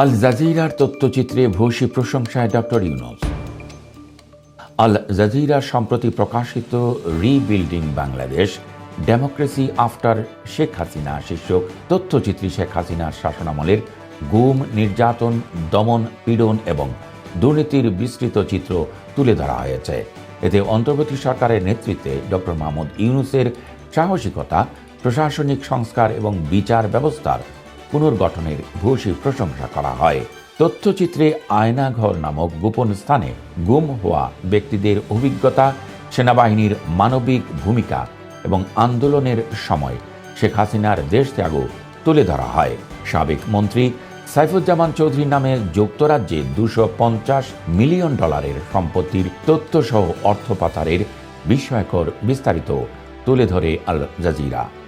আল জাজিরার তথ্যচিত্রে ভূয়সী প্রশংসায় ডক্টর ইউনুস। আল জাজিরা সম্প্রতি প্রকাশিত rebuilding Bangladesh, democracy after Sheikh Hasina শীর্ষক তথ্যচিত্রী শেখ হাসিনার শাসনামলের গুম, নির্যাতন, দমন, পীড়ন এবং দুর্নীতির বিস্তৃত চিত্র তুলে ধরা হয়েছে। এতে অন্তর্বর্তী সরকারের নেতৃত্বে ডক্টর মাহমুদ ইউনুসের সাহসিকতা, প্রশাসনিক সংস্কার এবং বিচার ব্যবস্থার পুনর্গঠনের ভূয়সী প্রশংসা করা হয়। তথ্যচিত্রে আয়নাঘর নামক গোপন স্থানে গুম হওয়া ব্যক্তিদের অভিজ্ঞতা, সেনাবাহিনীর মানবিক ভূমিকা এবং আন্দোলনের সময় শেখ হাসিনার দেশ ত্যাগও তুলে ধরা হয়। সাবেক মন্ত্রী সাইফুজ্জামান চৌধুরী নামে যুক্তরাজ্যে দুশো পঞ্চাশ মিলিয়ন ডলারের সম্পত্তির তথ্যসহ অর্থ পাচারের বিস্ময়কর বিস্তারিত তুলে ধরে আল জাজিরা।